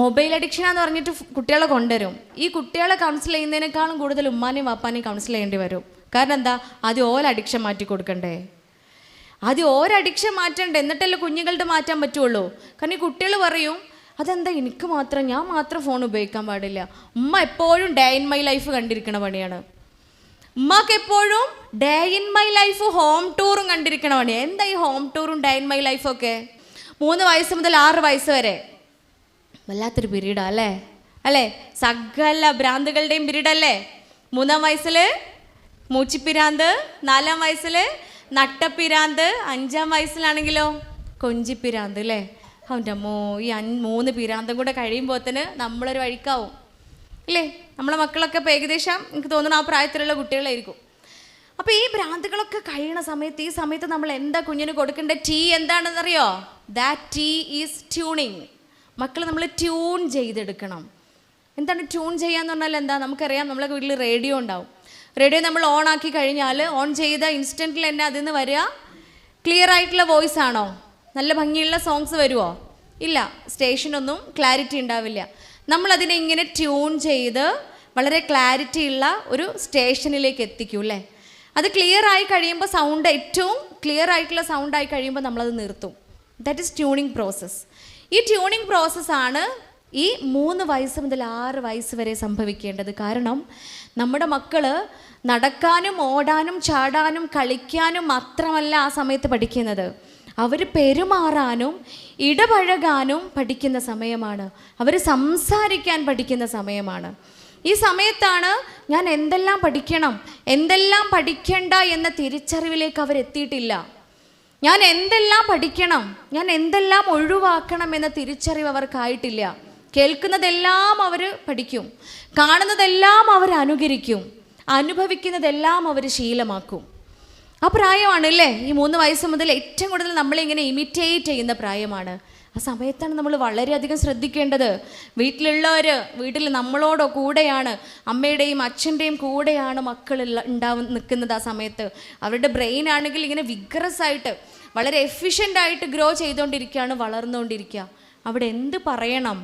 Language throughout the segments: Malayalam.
മൊബൈൽ അഡിക്ഷൻ എന്ന് പറഞ്ഞിട്ട് കുട്ടികളെ കൊണ്ടുവരും. ഈ കുട്ടികളെ കൗൺസിൽ ചെയ്യുന്നതിനേക്കാളും കൂടുതൽ ഉമ്മാനെയും വാപ്പാനെയും കൗൺസിൽ ചെയ്യേണ്ടി വരും. കാരണം എന്താ? ആദ്യം ഓല അഡിക്ഷൻ മാറ്റി കൊടുക്കണ്ടേ? ആദ്യം ഓരോ അഡിക്ഷൻ മാറ്റണ്ടേ? എന്നിട്ടല്ലേ കുഞ്ഞുങ്ങളുടെ മാറ്റാൻ പറ്റുള്ളൂ. കാരണം ഈ കുട്ടികൾ പറയും അതെന്താ? എനിക്ക് മാത്രം ഞാൻ മാത്രം ഫോൺ ഉപയോഗിക്കാൻ പാടില്ല. ഉമ്മ എപ്പോഴും ഡേ ഇൻ മൈ ലൈഫ് കണ്ടിരിക്കണ പണിയാണ്. ഉമ്മക്ക് എപ്പോഴും day in my life home ടൂറും കണ്ടിരിക്കണ പണിയാണ് എന്താ ഈ ഹോം ടൂറും ഡേ ഇൻ മൈ ലൈഫും ഒക്കെ? മൂന്ന് വയസ്സ് മുതൽ ആറ് വയസ്സ് വരെ. വല്ലാത്തൊരു പിരീഡാ അല്ലേ? അല്ലേ? സകല ഭ്രാന്തുകളുടെയും പിരീഡല്ലേ? മൂന്നാം വയസ്സിൽ മൂച്ചിപ്പിരാന്ത് നാലാം വയസ്സിൽ നട്ടപ്പിരാന്ത് അഞ്ചാം വയസ്സിലാണെങ്കിലോ? കൊഞ്ചിപ്പിരാന്ത് അല്ലേ? അവന്റെ അമ്മോ ഈ മൂന്ന് പിരാന്തം കൂടെ കഴിയുമ്പോഴത്തേന് നമ്മളൊരു വഴിക്കാവും. ഇല്ലേ? നമ്മളെ മക്കളൊക്കെ ഇപ്പോൾ ഏകദേശം എനിക്ക് തോന്നുന്നു ആ പ്രായത്തിലുള്ള കുട്ടികളായിരിക്കും. അപ്പോൾ ഈ ഭ്രാന്തുകളൊക്കെ കഴിയണ സമയത്ത് ഈ സമയത്ത് നമ്മൾ എന്താ കുഞ്ഞിന് കൊടുക്കേണ്ട ടീ എന്താണെന്നറിയോ? ദാറ്റ് ടീ ഈസ് ട്യൂണിങ് മക്കൾ നമ്മൾ ട്യൂൺ ചെയ്തെടുക്കണം. എന്താണ് ട്യൂൺ ചെയ്യാന്ന് പറഞ്ഞാൽ എന്താ? നമുക്കറിയാം നമ്മളെ വീട്ടിൽ റേഡിയോ ഉണ്ടാവും. റേഡിയോ നമ്മൾ ഓൺ ആക്കി കഴിഞ്ഞാൽ ഓൺ ചെയ്ത ഇൻസ്റ്റന്റിൽ തന്നെ അതിൽ നിന്ന് വരിക. ക്ലിയർ ആയിട്ടുള്ള വോയിസ് ആണോ? നല്ല ഭംഗിയുള്ള സോങ്സ് വരുമോ ഇല്ല. സ്റ്റേഷനൊന്നും ക്ലാരിറ്റി ഉണ്ടാവില്ല. നമ്മളതിനെ ഇങ്ങനെ ട്യൂൺ ചെയ്ത് വളരെ ക്ലാരിറ്റി ഉള്ള ഒരു സ്റ്റേഷനിലേക്ക് എത്തിക്കൂ അല്ലേ? അത് ക്ലിയർ ആയി കഴിയുമ്പോൾ സൗണ്ട് ഏറ്റവും ക്ലിയർ ആയിട്ടുള്ള സൗണ്ട് ആയി കഴിയുമ്പോൾ നമ്മളത് നിർത്തും. ദാറ്റ് ഇസ് ട്യൂണിങ് പ്രോസസ്സ് ഈ ട്യൂണിങ് പ്രോസസ്സാണ് ഈ മൂന്ന് വയസ്സ് മുതൽ ആറ് വയസ്സ് വരെ സംഭവിക്കേണ്ടത്. കാരണം നമ്മുടെ മക്കൾ നടക്കാനും ഓടാനും ചാടാനും കളിക്കാനും മാത്രമല്ല ആ സമയത്ത് പഠിക്കുന്നത്. അവർ പെരുമാറാനും ഇടപഴകാനും പഠിക്കുന്ന സമയമാണ്. അവർ സംസാരിക്കാൻ പഠിക്കുന്ന സമയമാണ്. ഈ സമയത്താണ് ഞാൻ എന്തെല്ലാം പഠിക്കണം എന്തെല്ലാം പഠിക്കേണ്ട എന്ന തിരിച്ചറിവിലേക്ക് അവരെത്തിയിട്ടില്ല. ഞാൻ എന്തെല്ലാം പഠിക്കണം ഞാൻ എന്തെല്ലാം ഒഴിവാക്കണം എന്ന തിരിച്ചറിവ് അവർക്കായിട്ടില്ല. കേൾക്കുന്നതെല്ലാം അവർ പഠിക്കും കാണുന്നതെല്ലാം അവർ അനുകരിക്കും അനുഭവിക്കുന്നതെല്ലാം അവർ ശീലമാക്കും. ആ പ്രായമാണ് അല്ലേ ഈ മൂന്ന് വയസ്സ് മുതൽ ഏറ്റവും കൂടുതൽ നമ്മളിങ്ങനെ ഇമിറ്റേറ്റ് ചെയ്യുന്ന പ്രായമാണ്. ആ സമയത്താണ് നമ്മൾ വളരെയധികം ശ്രദ്ധിക്കേണ്ടത്. വീട്ടിലുള്ളവർ വീട്ടിൽ നമ്മളോടോ കൂടെയാണ് അമ്മയുടെയും അച്ഛന്റെയും കൂടെയാണ് മക്കൾ ഉണ്ടാവും നിൽക്കുന്നത് ആ സമയത്ത്. അവരുടെ ബ്രെയിൻ ആണെങ്കിൽ ഇങ്ങനെ വിഗ്രസ് ആയിട്ട് വളരെ എഫിഷ്യന്റ് ആയിട്ട് ഗ്രോ ചെയ്തുകൊണ്ടിരിക്കുകയാണ് വളർന്നുകൊണ്ടിരിക്കുക അവിടെ എന്ത് പറയണം?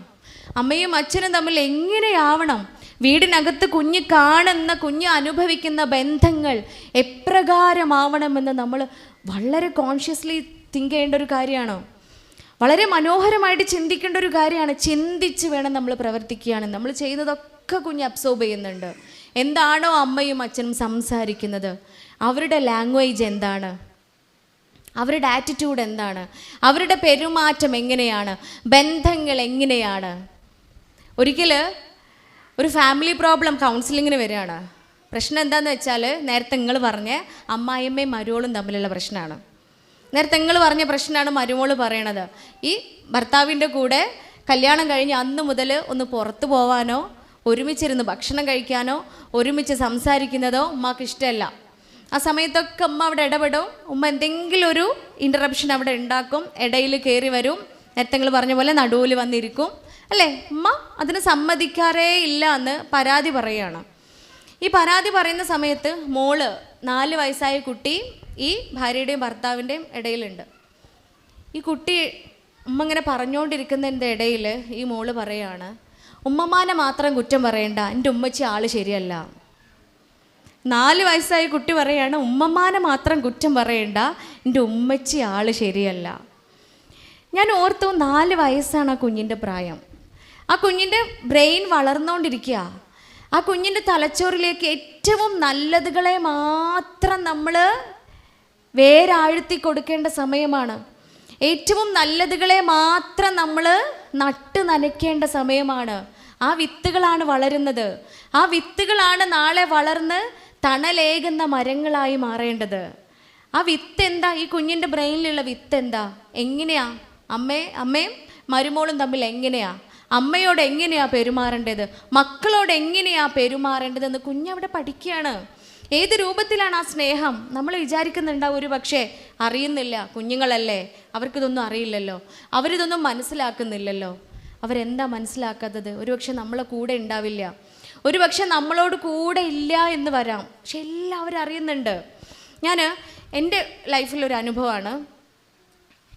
അമ്മയും അച്ഛനും തമ്മിൽ എങ്ങനെയാവണം? വീടിനകത്ത് കുഞ്ഞ് കാണുന്ന കുഞ്ഞ് അനുഭവിക്കുന്ന ബന്ധങ്ങൾ എപ്രകാരമാവണമെന്ന് നമ്മൾ വളരെ കോൺഷ്യസ്ലി തിങ്ക് ചെയ്യേണ്ട ഒരു കാര്യമാണ്? വളരെ മനോഹരമായിട്ട് ചിന്തിക്കേണ്ട ഒരു കാര്യമാണ് ചിന്തിച്ച് വേണം നമ്മൾ പ്രവർത്തിക്കുകയാണ്. നമ്മൾ ചെയ്യുന്നതൊക്കെ കുഞ്ഞ് അബ്സോർബ് ചെയ്യുന്നുണ്ട്. എന്താണോ അമ്മയും അച്ഛനും സംസാരിക്കുന്നത്? അവരുടെ ലാംഗ്വേജ് എന്താണ്? അവരുടെ ആറ്റിറ്റ്യൂഡ് എന്താണ്? അവരുടെ പെരുമാറ്റം എങ്ങനെയാണ്? ബന്ധങ്ങൾ എങ്ങനെയാണ്? ഒരിക്കൽ ഒരു ഫാമിലി പ്രോബ്ലം കൗൺസിലിങ്ങിന് വരികയാണ്. പ്രശ്നം എന്താണെന്ന് വെച്ചാൽ നേരത്തെ നിങ്ങൾ പറഞ്ഞ് അമ്മായിയമ്മയും മരുവളും തമ്മിലുള്ള പ്രശ്നമാണ് നേരത്തെ നിങ്ങൾ പറഞ്ഞ പ്രശ്നമാണ് മരുമോൾ പറയണത്. ഈ ഭർത്താവിന്റെ കൂടെ കല്യാണം കഴിഞ്ഞ് അന്ന് മുതൽ ഒന്ന് പുറത്തു പോവാനോ ഒരുമിച്ചിരുന്ന് ഭക്ഷണം കഴിക്കാനോ ഒരുമിച്ച് സംസാരിക്കുന്നതോ ഉമ്മക്ക് ഇഷ്ടമല്ല. ആ സമയത്തൊക്കെ ഉമ്മ അവിടെ ഇടപെടും. ഉമ്മ എന്തെങ്കിലും ഒരു ഇന്ററപ്ഷൻ അവിടെ ഉണ്ടാക്കും ഇടയിൽ കയറി വരും. നേരത്തെ നിങ്ങൾ പറഞ്ഞ പോലെ നടുവിൽ വന്നിരിക്കും. അല്ലേ? ഉമ്മ അതിന് സമ്മതിക്കാറേ ഇല്ല എന്ന് പരാതി പറയുകയാണ്. ഈ പരാതി പറയുന്ന സമയത്ത് മോൾ നാല് വയസ്സായ കുട്ടി ഈ ഭാര്യയുടെയും ഭർത്താവിന്റെയും ഇടയിലുണ്ട്. ഈ കുട്ടി ഉമ്മ ഇങ്ങനെ പറഞ്ഞുകൊണ്ടിരിക്കുന്നതിന്റെ ഇടയിൽ ഈ മോൾ പറയാണ് ഉമ്മമാനെ മാത്രം കുറ്റം പറയണ്ട എന്റെ ഉമ്മച്ചി ആൾ ശരിയല്ല. നാല് വയസ്സായ കുട്ടി പറയാണ് ഉമ്മമാനെ മാത്രം കുറ്റം പറയണ്ട എന്റെ ഉമ്മച്ചി ആൾ ശരിയല്ല. ഞാൻ ഓർത്തു നാല് വയസ്സാണ് ആ കുഞ്ഞിന്റെ പ്രായം. ആ കുഞ്ഞിന്റെ ബ്രെയിൻ വളർന്നുകൊണ്ടിരിക്കുക ആ കുഞ്ഞിന്റെ തലച്ചോറിലേക്ക് ഏറ്റവും നല്ലതുകളെ മാത്രം നമ്മൾ വേരാഴ്ത്തി കൊടുക്കേണ്ട സമയമാണ്. ഏറ്റവും നല്ലതുകളെ മാത്രം നമ്മൾ നട്ട് നനയ്ക്കേണ്ട സമയമാണ്. ആ വിത്തുകളാണ് വളരുന്നത്. ആ വിത്തുകളാണ് നാളെ വളർന്ന് തണലേകുന്ന മരങ്ങളായി മാറേണ്ടത്. ആ വിത്ത് എന്താ ഈ കുഞ്ഞിന്റെ ബ്രെയിനിലുള്ള വിത്ത് എന്താ എങ്ങനെയാ? അമ്മേ അമ്മയും മരുമോളും തമ്മിൽ എങ്ങനെയാ? അമ്മയോട് എങ്ങനെയാ പെരുമാറേണ്ടത്? മക്കളോട് എങ്ങനെയാ പെരുമാറേണ്ടത് എന്ന് കുഞ്ഞവിടെ പഠിക്കുകയാണ്. ഏത് രൂപത്തിലാണ് ആ സ്നേഹം? നമ്മൾ വിചാരിക്കുന്നുണ്ടാവും ഒരു പക്ഷേ അറിയുന്നില്ല. കുഞ്ഞുങ്ങളല്ലേ? അവർക്കിതൊന്നും അറിയില്ലല്ലോ. അവരിതൊന്നും മനസ്സിലാക്കുന്നില്ലല്ലോ. അവരെന്താ മനസ്സിലാക്കാത്തത്? ഒരുപക്ഷെ നമ്മളെ കൂടെ ഉണ്ടാവില്ല. ഒരുപക്ഷെ നമ്മളോട് കൂടെ ഇല്ല എന്ന് വരാം. പക്ഷെ എല്ലാവരും അറിയുന്നുണ്ട് ഞാൻ എന്റെ ലൈഫിലൊരു അനുഭവമാണ്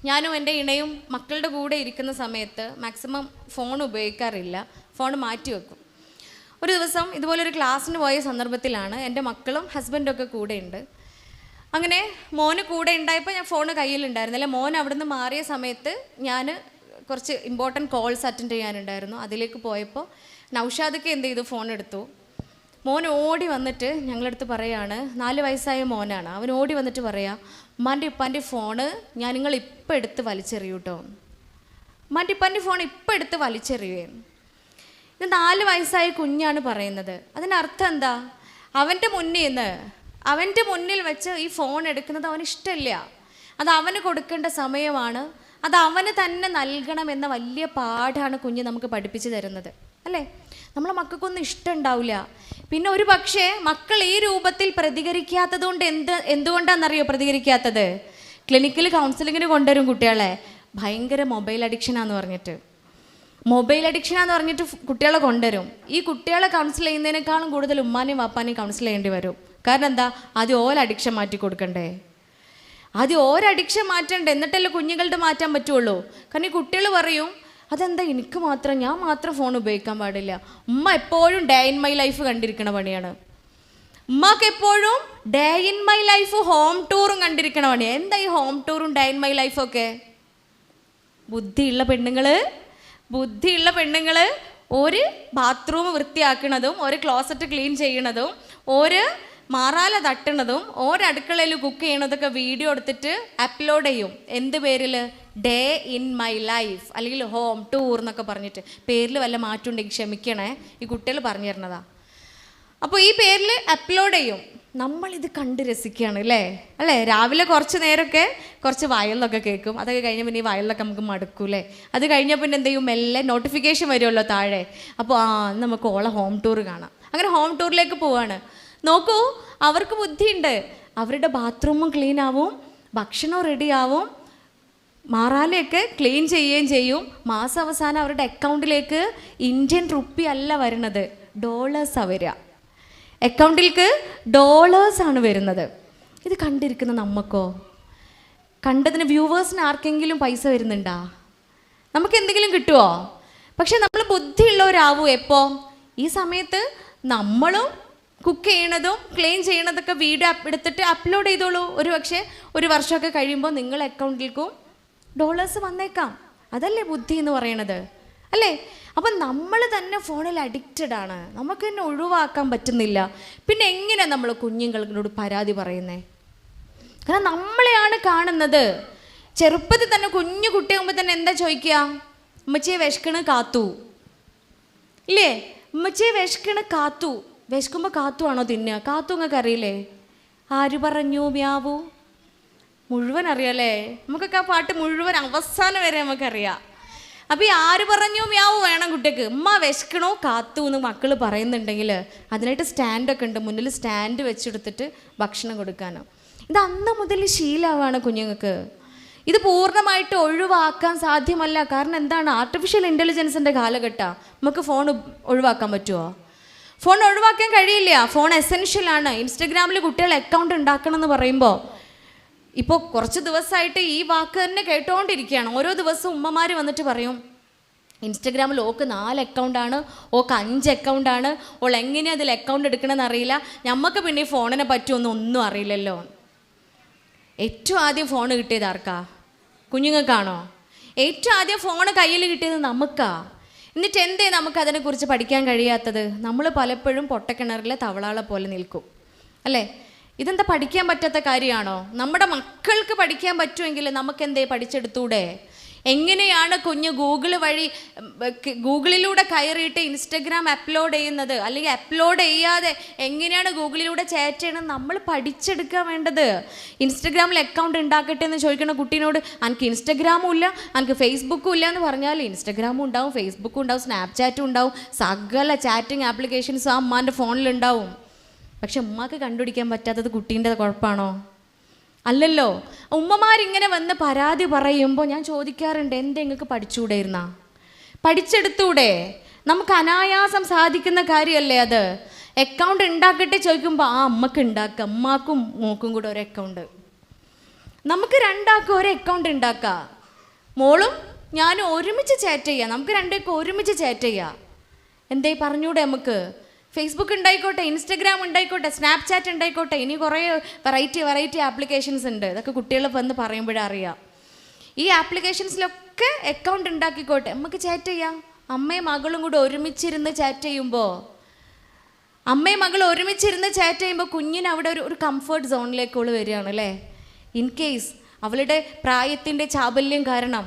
ഞാനും എന്റെ ഇണയും മക്കളുടെ കൂടെ ഇരിക്കുന്ന സമയത്ത് മാക്സിമം ഫോൺ ഉപയോഗിക്കാറില്ല. ഫോൺ മാറ്റി വെക്കും. ഒരു ദിവസം ഇതുപോലൊരു ക്ലാസ്സിന് പോയ സന്ദർഭത്തിലാണ് എന്റെ മക്കളും ഹസ്ബൻഡും ഒക്കെ കൂടെ ഉണ്ട് അങ്ങനെ മോന് കൂടെ ഉണ്ടായപ്പോൾ ഞാൻ ഫോൺ കയ്യിലുണ്ടായിരുന്നില്ല മോൻ അവിടുന്ന് മാറിയ സമയത്ത് ഞാൻ കുറച്ച് ഇമ്പോർട്ടന്റ് കോൾസ് അറ്റൻഡ് ചെയ്യാനുണ്ടായിരുന്നു. അതിലേക്ക് പോയപ്പോൾ നൗഷാദക്ക് എന്ത് ചെയ്തു? ഫോൺ എടുത്തു. മോൻ ഓടി വന്നിട്ട് ഞങ്ങളടുത്ത് പറയാണ് നാല് വയസ്സായ മോനാണ്. അവൻ ഓടി വന്നിട്ട് പറയാ ഉമ്മാന്റെ ഉപ്പാന്റെ ഫോണ് ഞാൻ നിങ്ങൾ ഇപ്പം എടുത്ത് വലിച്ചെറിയൂട്ടോ ഉമ്മാന്റെ ഉപ്പാന്റെ ഫോൺ ഇപ്പം എടുത്ത് വലിച്ചെറിയുകയും ഇത് നാല് വയസ്സായ കുഞ്ഞാണ് പറയുന്നത്. അതിനർത്ഥം എന്താ? അവന്റെ മുന്നിൽ നിന്ന് അവന്റെ മുന്നിൽ വെച്ച് ഈ ഫോൺ എടുക്കുന്നത് അവന് ഇഷ്ടമില്ല. അത് അവന് കൊടുക്കേണ്ട സമയമാണ്. അത് അവന് തന്നെ നൽകണം എന്ന വലിയ പാഠമാണ് കുഞ്ഞ് നമുക്ക് പഠിപ്പിച്ചു തരുന്നത്. അല്ലേ? നമ്മളെ മക്കൾക്കൊന്നും ഇഷ്ടമുണ്ടാവില്ല പിന്നെ ഒരു പക്ഷേ മക്കൾ ഈ രൂപത്തിൽ പ്രതികരിക്കാത്തത് കൊണ്ട് എന്ത് എന്തുകൊണ്ടാണെന്നറിയോ പ്രതികരിക്കാത്തത്? ക്ലിനിക്കൽ കൗൺസിലിങ്ങിന് കൊണ്ടുവരും കുട്ടികളെ. ഭയങ്കര മൊബൈൽ അഡിക്ഷനാന്ന് പറഞ്ഞിട്ട്. മൊബൈൽ അഡിക്ഷൻ എന്ന് പറഞ്ഞിട്ട് കുട്ടികളെ കൊണ്ടുവരും. ഈ കുട്ടികളെ കൗൺസിൽ ചെയ്യുന്നതിനേക്കാളും കൂടുതൽ ഉമ്മാനെയും വാപ്പാനെയും കൗൺസിൽ ചെയ്യേണ്ടി വരും. കാരണം എന്താ? ആദ്യം ഓരോ അഡിക്ഷൻ മാറ്റി കൊടുക്കണ്ടേ? ആദ്യം ഓരോ അഡിക്ഷൻ മാറ്റണ്ടേ? എന്നിട്ടല്ലേ കുഞ്ഞുങ്ങളുടെ മാറ്റാൻ പറ്റുള്ളൂ. കാരണം ഈ കുട്ടികൾ പറയും അതെന്താ? എനിക്ക് മാത്രം ഞാൻ മാത്രം ഫോൺ ഉപയോഗിക്കാൻ പാടില്ല. ഉമ്മ എപ്പോഴും ഡേ ഇൻ മൈ ലൈഫ് കണ്ടിരിക്കണ പണിയാണ്. ഉമ്മക്ക് എപ്പോഴും day in my life home ടൂറും കണ്ടിരിക്കണ പണിയാണ് എന്താ ഈ ഹോം ടൂറും ഡേ ഇൻ മൈ ലൈഫൊക്കെ ബുദ്ധിയുള്ള പെണ്ണുങ്ങൾ ബുദ്ധിയുള്ള പെണ്ണുങ്ങൾ ഒരു ബാത്റൂം വൃത്തിയാക്കുന്നതും ഒരു ക്ലോസറ്റ് ക്ലീൻ ചെയ്യണതും ഒരു മാറാല തട്ടണതും ഒരടുക്കളയിൽ കുക്ക് ചെയ്യണതൊക്കെ വീഡിയോ എടുത്തിട്ട് അപ്ലോഡ് ചെയ്യും. എന്ത് പേരിൽ ഡേ ഇൻ മൈ ലൈഫ് അല്ലെങ്കിൽ ഹോം ടൂർ എന്നൊക്കെ പറഞ്ഞിട്ട്. പേരിൽ വല്ല മാറ്റം ഉണ്ടെങ്കിൽ ക്ഷമിക്കണേ. ഈ കുട്ടികൾ പറഞ്ഞു തരണതാ അപ്പോൾ ഈ പേരിൽ അപ്ലോഡ് ചെയ്യും. നമ്മളിത് കണ്ട് രസിക്കുകയാണ് അല്ലേ? അല്ലേ? രാവിലെ കുറച്ച് നേരമൊക്കെ കുറച്ച് വയലിലൊക്കെ കേൾക്കും. അതൊക്കെ കഴിഞ്ഞ പിന്നെ ഈ വയലിലൊക്കെ നമുക്ക് മടുക്കൂലേ അത് കഴിഞ്ഞാൽ പിന്നെ എന്ത് ചെയ്യും? മെല്ലെ നോട്ടിഫിക്കേഷൻ വരുമല്ലോ താഴെ. അപ്പോൾ ആ നമുക്ക് ഓളെ ഹോം ടൂർ കാണാം. അങ്ങനെ ഹോം ടൂറിലേക്ക് പോവാണ്. നോക്കൂ അവർക്ക് ബുദ്ധിയുണ്ട്. അവരുടെ ബാത്റൂമും ക്ലീൻ ആവും. ഭക്ഷണവും റെഡിയാവും മാറാലയൊക്കെ ക്ലീൻ ചെയ്യുകയും ചെയ്യും. മാസം അവസാനം അവരുടെ അക്കൗണ്ടിലേക്ക് ഇന്ത്യൻ റുപ്പി അല്ല വരുന്നത്. ഡോളേഴ്സാണ് വരിക. അക്കൗണ്ടിലേക്ക് ഡോളേഴ്സ് ആണ് വരുന്നത്. ഇത് കണ്ടിരിക്കുന്ന നമുക്കോ കണ്ടതിന് വ്യൂവേഴ്സിന് ആർക്കെങ്കിലും പൈസ വരുന്നുണ്ടാ? നമുക്ക് എന്തെങ്കിലും കിട്ടുമോ പക്ഷെ നമ്മൾ ബുദ്ധിയുള്ളവരാവൂ എപ്പോൾ ഈ സമയത്ത് നമ്മളും കുക്ക് ചെയ്യണതും ക്ലെയിം ചെയ്യണതൊക്കെ വീഡിയോ എടുത്തിട്ട് അപ്ലോഡ് ചെയ്തോളൂ. ഒരു പക്ഷേ ഒരു വർഷമൊക്കെ കഴിയുമ്പോൾ നിങ്ങളെ അക്കൗണ്ടിലേക്കും ഡോളേഴ്സ് വന്നേക്കാം. അതല്ലേ ബുദ്ധി എന്ന് പറയണത്? അല്ലേ? അപ്പം നമ്മൾ തന്നെ ഫോണിൽ അഡിക്റ്റഡ് ആണ്. നമുക്ക് തന്നെ ഒഴിവാക്കാൻ പറ്റുന്നില്ല. പിന്നെ എങ്ങനെ നമ്മൾ കുഞ്ഞുങ്ങളോട് പരാതി പറയുന്നേ? കാരണം നമ്മളെയാണ് കാണുന്നത്. ചെറുപ്പത്തിൽ തന്നെ കുഞ്ഞു കുട്ടിയാകുമ്പോൾ തന്നെ എന്താ ചോദിക്കുക? ഉമ്മച്ചിയെ വിശക്കണ് കാത്തു. ഇല്ലേ? ഉമ്മച്ചിയെ വിശക്കണ് കാത്തു. വിശക്കുമ്പോൾ കാത്തു ആണോ തിന്നുക? കാത്തു നിങ്ങൾക്ക് അറിയില്ലേ? ആര് പറഞ്ഞു? മ്യാവു മുഴുവൻ അറിയാം അല്ലേ? നമുക്കൊക്കെ ആ പാട്ട് മുഴുവൻ അവസാനം വരെ നമുക്കറിയാം. അപ്പോൾ ഈ ആര് പറഞ്ഞു? മ്യാവ് വേണം കുട്ടിക്ക്. ഉമ്മ വിശക്കണോ? കാത്തു എന്ന് മക്കൾ പറയുന്നുണ്ടെങ്കിൽ അതിനായിട്ട് സ്റ്റാൻഡൊക്കെ ഉണ്ട്. മുന്നിൽ സ്റ്റാൻഡ് വെച്ചെടുത്തിട്ട് ഭക്ഷണം കൊടുക്കാനോ. ഇത് അന്ന് മുതൽ ശീലമാണ് കുഞ്ഞുങ്ങൾക്ക്. ഇത് പൂർണമായിട്ട് ഒഴിവാക്കാൻ സാധ്യമല്ല. കാരണം എന്താണ്? ആർട്ടിഫിഷ്യൽ ഇന്റലിജൻസിന്റെ കാലഘട്ടമാണ് നമുക്ക് ഫോൺ ഒഴിവാക്കാൻ പറ്റുമോ ഫോൺ ഒഴിവാക്കാൻ കഴിയില്ല. ഫോൺ എസെൻഷ്യൽ ആണ്. ഇൻസ്റ്റഗ്രാമിൽ കുട്ടികൾ അക്കൗണ്ട് ഉണ്ടാക്കണം എന്ന് പറയുമ്പോൾ ഇപ്പോൾ കുറച്ച് ദിവസമായിട്ട് ഈ വാക്ക് തന്നെ കേട്ടുകൊണ്ടിരിക്കുകയാണ് ഓരോ ദിവസവും ഉമ്മമാർ വന്നിട്ട് പറയും ഇൻസ്റ്റഗ്രാമിൽ ഓക്ക് നാല് അക്കൗണ്ടാണ് ഓക്ക് അഞ്ച് അക്കൗണ്ടാണ് ഓൾ എങ്ങനെയാണ് അതിൽ അക്കൗണ്ട് എടുക്കണമെന്ന് അറിയില്ല. നമുക്ക് പിന്നെ ഈ ഫോണിനെ പറ്റുമെന്ന് ഒന്നും അറിയില്ലല്ലോ. ഏറ്റവും ആദ്യം ഫോൺ കിട്ടിയത് ആർക്കാ? കുഞ്ഞുങ്ങൾക്കാണോ? ഏറ്റവും ആദ്യം ഫോൺ കയ്യിൽ കിട്ടിയത് നമുക്കാ. എന്നിട്ട് എന്തേ നമുക്ക് അതിനെക്കുറിച്ച് പഠിക്കാൻ കഴിയാത്തത്? നമ്മൾ പലപ്പോഴും പൊട്ടക്കിണറിലെ തവളാളെ പോലെ നിൽക്കും. അല്ലേ? ഇതെന്താ പഠിക്കാൻ പറ്റാത്ത കാര്യമാണോ? നമ്മുടെ മക്കൾക്ക് പഠിക്കാൻ പറ്റുമെങ്കിൽ നമുക്ക് എന്തേ പഠിച്ചെടുത്തൂടെ? എങ്ങനെയാണ് കുഞ്ഞ് ഗൂഗിൾ വഴി ഗൂഗിളിലൂടെ കയറിയിട്ട് ഇൻസ്റ്റഗ്രാം അപ്ലോഡ് ചെയ്യുന്നത്? അല്ലെങ്കിൽ അപ്ലോഡ് ചെയ്യാതെ എങ്ങനെയാണ് ഗൂഗിളിലൂടെ ചാറ്റ് ചെയ്യണം നമ്മൾ പഠിച്ചെടുക്കാൻ വേണ്ടത്. ഇൻസ്റ്റഗ്രാമിൽ അക്കൗണ്ട് ഉണ്ടാക്കട്ടെ എന്ന് ചോദിക്കുന്ന കുട്ടീനോട് എനിക്ക് ഇൻസ്റ്റഗ്രാമും ഇല്ല എനിക്ക് ഫേസ്ബുക്കും ഇല്ല എന്ന് പറഞ്ഞാൽ ഇൻസ്റ്റഗ്രാമും ഉണ്ടാവും ഫേസ്ബുക്കും ഉണ്ടാവും സ്നാപ്ചാറ്റും ഉണ്ടാവും സകല ചാറ്റിംഗ് ആപ്ലിക്കേഷൻസും ആ അമ്മാന്റെ ഫോണിലുണ്ടാവും. പക്ഷെ ഉമ്മാക്ക് കണ്ടുപിടിക്കാൻ പറ്റാത്തത് കുട്ടീന്റെ കുഴപ്പമാണോ അല്ലല്ലോ. ഉമ്മമാരിങ്ങനെ വന്ന് പരാതി പറയുമ്പോൾ ഞാൻ ചോദിക്കാറുണ്ട് എന്ത് നിങ്ങൾക്ക് പഠിച്ചുകൂടെയിരുന്ന പഠിച്ചെടുത്തൂടെ. നമുക്ക് അനായാസം സാധിക്കുന്ന കാര്യമല്ലേ അത്? അക്കൗണ്ട് ഉണ്ടാക്കട്ടെ ചോദിക്കുമ്പോൾ ആ അമ്മയ്ക്ക് ഉണ്ടാക്കുക അമ്മാക്കും മോക്കും കൂടെ ഒരു അക്കൗണ്ട്. നമുക്ക് രണ്ടാക്കും ഒരു അക്കൗണ്ട് ഉണ്ടാക്കാം മോളും ഞാനും ഒരുമിച്ച് ചാറ്റ് ചെയ്യാം. നമുക്ക് രണ്ടേക്കും ഒരുമിച്ച് ചാറ്റ് ചെയ്യാം. എന്തേ പറഞ്ഞൂടെ നമുക്ക്? ഫേസ്ബുക്ക് ഉണ്ടായിക്കോട്ടെ ഇൻസ്റ്റഗ്രാം ഉണ്ടായിക്കോട്ടെ സ്നാപ്ചാറ്റ് ഉണ്ടായിക്കോട്ടെ ഇനി കുറേ വെറൈറ്റി വെറൈറ്റി ആപ്ലിക്കേഷൻസ് ഉണ്ട്. ഇതൊക്കെ കുട്ടികൾ വന്ന് പറയുമ്പോഴേ അറിയാം. ഈ ആപ്ലിക്കേഷൻസിലൊക്കെ അക്കൗണ്ട് ഉണ്ടാക്കിക്കോട്ടെ. നമുക്ക് ചാറ്റ് ചെയ്യാം. അമ്മയും മകളും കൂടെ ഒരുമിച്ചിരുന്ന് ചാറ്റ് ചെയ്യുമ്പോൾ അമ്മയും മകൾ ഒരുമിച്ചിരുന്ന് ചാറ്റ് ചെയ്യുമ്പോൾ കുഞ്ഞിന് അവിടെ ഒരു ഒരു കംഫർട്ട് സോണിലേക്ക് അവൾ വരികയാണ് അല്ലേ? ഇൻ കേസ് അവളുടെ പ്രായത്തിന്റെ ചാബല്യം കാരണം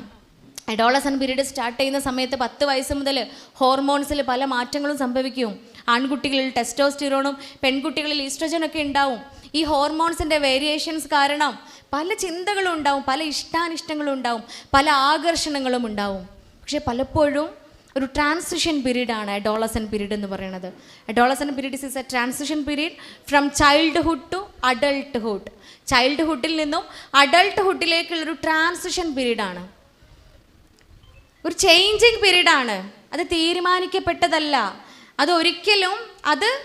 എഡോളസൺ പീരീഡ് സ്റ്റാർട്ട് ചെയ്യുന്ന സമയത്ത് പത്ത് വയസ്സ് മുതൽ ഹോർമോൺസിൽ പല മാറ്റങ്ങളും സംഭവിക്കും. ആൺകുട്ടികളിൽ ടെസ്റ്റോസ്റ്റിറോണും പെൺകുട്ടികളിൽ ഈസ്ട്രജനൊക്കെ ഉണ്ടാവും. ഈ ഹോർമോൺസിന്റെ വേരിയേഷൻസ് കാരണം പല ചിന്തകളും ഉണ്ടാവും പല ഇഷ്ടാനിഷ്ടങ്ങളും ഉണ്ടാവും പല ആകർഷണങ്ങളും ഉണ്ടാവും. പക്ഷേ പലപ്പോഴും ഒരു ട്രാൻസിഷൻ പീരീഡാണ് അഡോളസൻ പീരീഡ് എന്ന് പറയുന്നത്. Adolescent period is a transition period from childhood to adulthood ചൈൽഡ്ഹുഡിൽ നിന്നും അഡൾട്ട്ഹുഡിലേക്കുള്ളൊരു ട്രാൻസിഷൻ പീരീഡാണ് ഒരു ചേഞ്ചിങ് പീരീഡ് ആണ്. അത് തീരുമാനിക്കപ്പെട്ടതല്ല. അത് ഒരിക്കലും അത്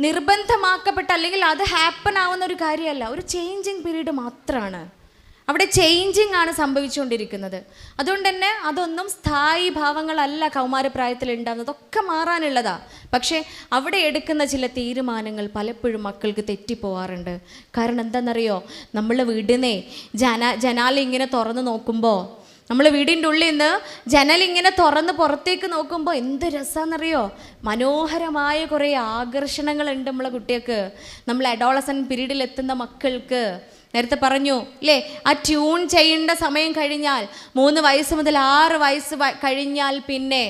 നിർബന്ധമാക്കപ്പെട്ട അല്ലെങ്കിൽ അത് ഹാപ്പൻ ആവുന്ന ഒരു കാര്യമല്ല. ഒരു ചേഞ്ചിങ് പീരീഡ് മാത്രമാണ് അവിടെ ചേഞ്ചിങ് ആണ് സംഭവിച്ചുകൊണ്ടിരിക്കുന്നത്. അതുകൊണ്ട് തന്നെ അതൊന്നും സ്ഥായി ഭാവങ്ങളല്ല കൗമാരപ്രായത്തിൽ ഉണ്ടാകുന്നത് ഒക്കെ മാറാനുള്ളതാ. പക്ഷേ അവിടെ എടുക്കുന്ന ചില തീരുമാനങ്ങൾ പലപ്പോഴും മക്കൾക്ക് തെറ്റിപ്പോവാറുണ്ട്. കാരണം എന്താണെന്നറിയോ നമ്മൾ വീടിനെ ജന ജനാല ഇങ്ങനെ തുറന്ന് നോക്കുമ്പോൾ നമ്മൾ വീടിന്റെ ഉള്ളിൽ നിന്ന് ജനലിങ്ങനെ തുറന്ന് പുറത്തേക്ക് നോക്കുമ്പോൾ എന്ത് രസമാണെന്നറിയോ മനോഹരമായ കുറേ ആകർഷണങ്ങളുണ്ട് നമ്മളെ കുട്ടികൾക്ക്. നമ്മൾ അഡോളസൻ പീരീഡിൽ എത്തുന്ന മക്കൾക്ക്. നേരത്തെ പറഞ്ഞു അല്ലേ ആ ട്യൂൺ ചെയ്യേണ്ട സമയം കഴിഞ്ഞാൽ മൂന്ന് വയസ്സ് മുതൽ ആറ് വയസ്സ് കഴിഞ്ഞാൽ പിന്നെ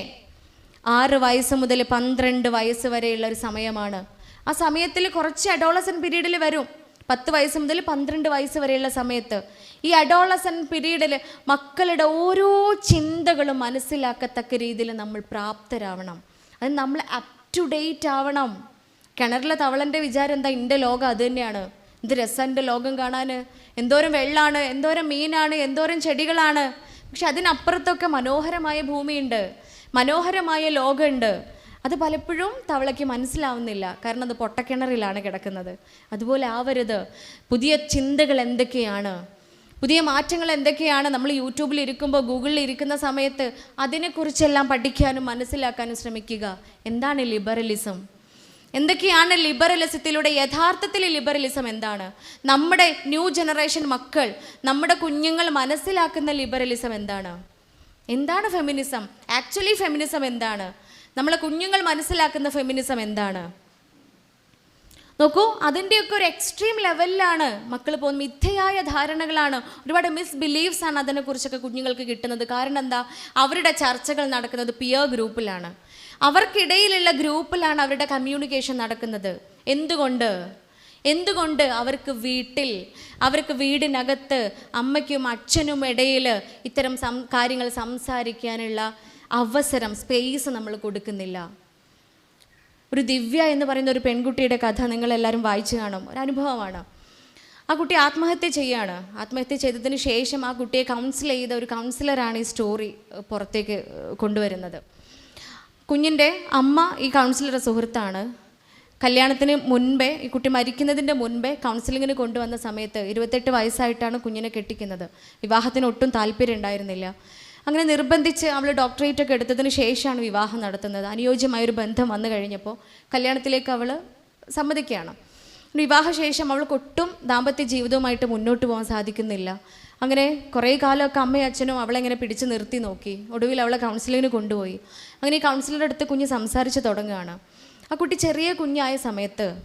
ആറ് വയസ്സ് മുതൽ പന്ത്രണ്ട് വയസ്സ് വരെയുള്ള ഒരു സമയമാണ്. ആ സമയത്തിൽ കുറച്ച് അഡോളസൻ പീരീഡിൽ വരും. പത്ത് വയസ്സ് മുതൽ പന്ത്രണ്ട് വയസ്സ് വരെയുള്ള സമയത്ത് ഈ അഡോളസൻ പീരീഡിൽ മക്കളുടെ ഓരോ ചിന്തകളും മനസ്സിലാക്കത്തക്ക രീതിയിൽ നമ്മൾ പ്രാപ്തരാവണം. അത് നമ്മൾ അപ് ടു ഡേറ്റ് ആവണം. കിണറിലെ തവളന്റെ വിചാരം എന്താ? എന്റെ ലോകം അത് തന്നെയാണ്. എന്ത് രസം എന്റെ ലോകം കാണാൻ എന്തോരം വെള്ളമാണ് എന്തോരം മീനാണ്? എന്തോരം ചെടികളാണ്? പക്ഷെ അതിനപ്പുറത്തൊക്കെ മനോഹരമായ ഭൂമിയുണ്ട്. മനോഹരമായ ലോകമുണ്ട്. അത് പലപ്പോഴും തവളയ്ക്ക് മനസ്സിലാവുന്നില്ല. കാരണം അത് പൊട്ടക്കിണറിലാണ് കിടക്കുന്നത്. അതുപോലെ ആവരുത്. പുതിയ ചിന്തകൾ എന്തൊക്കെയാണ്? പുതിയ മാറ്റങ്ങൾ എന്തൊക്കെയാണ്? നമ്മൾ യൂട്യൂബിൽ ഇരിക്കുമ്പോൾ ഗൂഗിളിൽ ഇരിക്കുന്ന സമയത്ത് അതിനെക്കുറിച്ചെല്ലാം പഠിക്കാനും മനസ്സിലാക്കാനും ശ്രമിക്കുക. എന്താണ് ലിബറലിസം? എന്തൊക്കെയാണ് ലിബറലിസത്തിലൂടെ? യഥാർത്ഥത്തിൽ ലിബറലിസം എന്താണ്? നമ്മുടെ ന്യൂ ജനറേഷൻ മക്കൾ നമ്മുടെ കുഞ്ഞുങ്ങൾ മനസ്സിലാക്കുന്ന ലിബറലിസം എന്താണ്? എന്താണ് ഫെമിനിസം? ആക്ച്വലി ഫെമിനിസം എന്താണ്? നമ്മളെ കുഞ്ഞുങ്ങൾ മനസ്സിലാക്കുന്ന ഫെമിനിസം എന്താണ്? നോക്കൂ അതിന്റെയൊക്കെ ഒരു എക്സ്ട്രീം ലെവലിലാണ് മക്കൾ പോകുന്ന മിഥ്യയായ ധാരണകളാണ്. ഒരുപാട് മിസ് ബിലീവ്സ് ആണ് അതിനെക്കുറിച്ചൊക്കെ കുഞ്ഞുങ്ങൾക്ക് കിട്ടുന്നത്. കാരണം എന്താ? അവരുടെ ചർച്ചകൾ നടക്കുന്നത് പിയർ ഗ്രൂപ്പിലാണ് അവർക്കിടയിലുള്ള ഗ്രൂപ്പിലാണ് അവരുടെ കമ്മ്യൂണിക്കേഷൻ നടക്കുന്നത്. എന്തുകൊണ്ട്? എന്തുകൊണ്ട് അവർക്ക് വീട്ടിൽ അവർക്ക് വീടിനകത്ത് അമ്മയ്ക്കും അച്ഛനും ഇടയിൽ ഇത്തരം സം കാര്യങ്ങൾ സംസാരിക്കാനുള്ള അവസരം സ്പേസ് നമ്മൾ കൊടുക്കുന്നില്ല. ഒരു ദിവ്യ എന്ന് പറയുന്ന ഒരു പെൺകുട്ടിയുടെ കഥ നിങ്ങളെല്ലാവരും വായിച്ചു കാണും. ഒരു അനുഭവമാണ്. ആ കുട്ടി ആത്മഹത്യ ചെയ്യാണ്. ആത്മഹത്യ ചെയ്തതിന് ശേഷം ആ കുട്ടിയെ കൗൺസിൽ ചെയ്ത ഒരു കൗൺസിലറാണ് ഈ സ്റ്റോറി പുറത്തേക്ക് കൊണ്ടുവരുന്നത്. കുഞ്ഞിന്റെ അമ്മ ഈ കൗൺസിലറുടെ സുഹൃത്താണ്. കല്യാണത്തിന് മുൻപേ ഈ കുട്ടി മരിക്കുന്നതിന്റെ മുൻപേ കൗൺസിലിങ്ങിന് കൊണ്ടുവന്ന സമയത്ത് ഇരുപത്തെട്ട് വയസ്സായിട്ടാണ് കുഞ്ഞിനെ കെട്ടിക്കുന്നത്. വിവാഹത്തിന് ഒട്ടും താല്പര്യം ഉണ്ടായിരുന്നില്ല അങ്ങനെ നിർബന്ധിച്ച് അവൾ ഡോക്ടറേറ്റ് ഒക്കെ എടുത്തതിന് ശേഷമാണ് വിവാഹം നടത്തുന്നത്. അനുയോജ്യമായൊരു ബന്ധം വന്നു കഴിഞ്ഞപ്പോൾ കല്യാണത്തിലേക്ക് അവൾ സമ്മതിക്കുകയാണ്. വിവാഹശേഷം അവൾക്ക് ഒട്ടും ദാമ്പത്യ ജീവിതവുമായിട്ട് മുന്നോട്ട് പോകാൻ സാധിക്കുന്നില്ല. അങ്ങനെ കുറേ കാലമൊക്കെ അമ്മയും അച്ഛനും അവളെ ഇങ്ങനെ പിടിച്ചു നിർത്തി നോക്കി. ഒടുവിൽ അവളെ കൗൺസിലിങ്ങിന് കൊണ്ടുപോയി. അങ്ങനെ ഈ കൗൺസിലറുടെ അടുത്ത് കുഞ്ഞ് സംസാരിച്ച് തുടങ്ങുകയാണ്. ആ കുട്ടി ചെറിയ കുഞ്ഞായ സമയത്ത്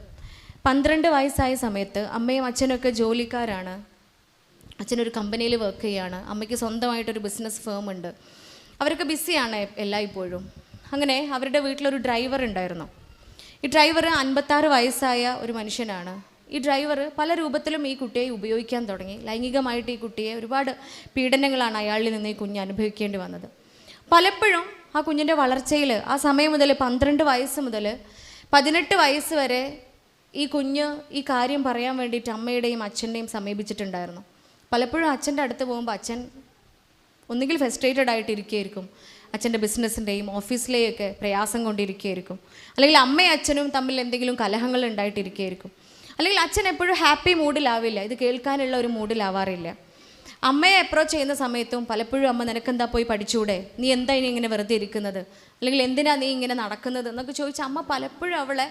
പന്ത്രണ്ട് വയസ്സായ സമയത്ത് അമ്മയും അച്ഛനൊക്കെ ജോലിക്കാരാണ്. അച്ഛനൊരു കമ്പനിയിൽ വർക്ക് ചെയ്യുകയാണ് അമ്മയ്ക്ക് സ്വന്തമായിട്ടൊരു ബിസിനസ് ഫേം ഉണ്ട്. അവരൊക്കെ ബിസിയാണ് എല്ലായ്പ്പോഴും. അങ്ങനെ അവരുടെ വീട്ടിലൊരു ഡ്രൈവർ ഉണ്ടായിരുന്നു. ഈ ഡ്രൈവർ അൻപത്താറ് വയസ്സായ ഒരു മനുഷ്യനാണ്. ഈ ഡ്രൈവർ പല രൂപത്തിലും ഈ കുട്ടിയെ ഉപയോഗിക്കാൻ തുടങ്ങി. ലൈംഗികമായിട്ട് ഈ കുട്ടിയെ ഒരുപാട് പീഡനങ്ങളാണ് അയാളിൽ നിന്ന് ഈ കുഞ്ഞ് അനുഭവിക്കേണ്ടി വന്നത്. പലപ്പോഴും ആ കുഞ്ഞിന്റെ വളർച്ചയിൽ ആ സമയം മുതൽ പന്ത്രണ്ട് വയസ്സ് മുതൽ പതിനെട്ട് വയസ്സ് വരെ ഈ കുഞ്ഞ് ഈ കാര്യം പറയാൻ വേണ്ടിയിട്ട് അമ്മയുടെയും അച്ഛന്റെയും സമീപിച്ചിട്ടുണ്ടായിരുന്നു. പലപ്പോഴും അച്ഛന്റെ അടുത്ത് പോകുമ്പോൾ അച്ഛൻ ഒന്നുകിൽ ഫ്രസ്ട്രേറ്റഡ് ആയിട്ട് ഇരിക്കുകയായിരിക്കും അച്ഛന്റെ ബിസിനസ്സിന്റെയും ഓഫീസിലെയൊക്കെ പ്രയാസം കൊണ്ടിരിക്കുകയായിരിക്കും അല്ലെങ്കിൽ അമ്മയും അച്ഛനും തമ്മിൽ എന്തെങ്കിലും കലഹങ്ങൾ ഉണ്ടായിട്ടിരിക്കുകയായിരിക്കും അല്ലെങ്കിൽ അച്ഛൻ എപ്പോഴും ഹാപ്പി മൂഡിലാവില്ല ഇത് കേൾക്കാനുള്ള ഒരു മൂഡിലാവാറില്ല അമ്മയെ അപ്രോച്ച് ചെയ്യുന്ന സമയത്തും പലപ്പോഴും അമ്മ നിനക്കെന്താ പോയി പഠിച്ചൂടെ? നീ എന്താ ഇനി ഇങ്ങനെ വെറുതെ ഇരിക്കുന്നത്? അല്ലെങ്കിൽ എന്തിനാ നീ ഇങ്ങനെ നടക്കുന്നത്? എന്നൊക്കെ ചോദിച്ചാൽ അമ്മ പലപ്പോഴും അവളെ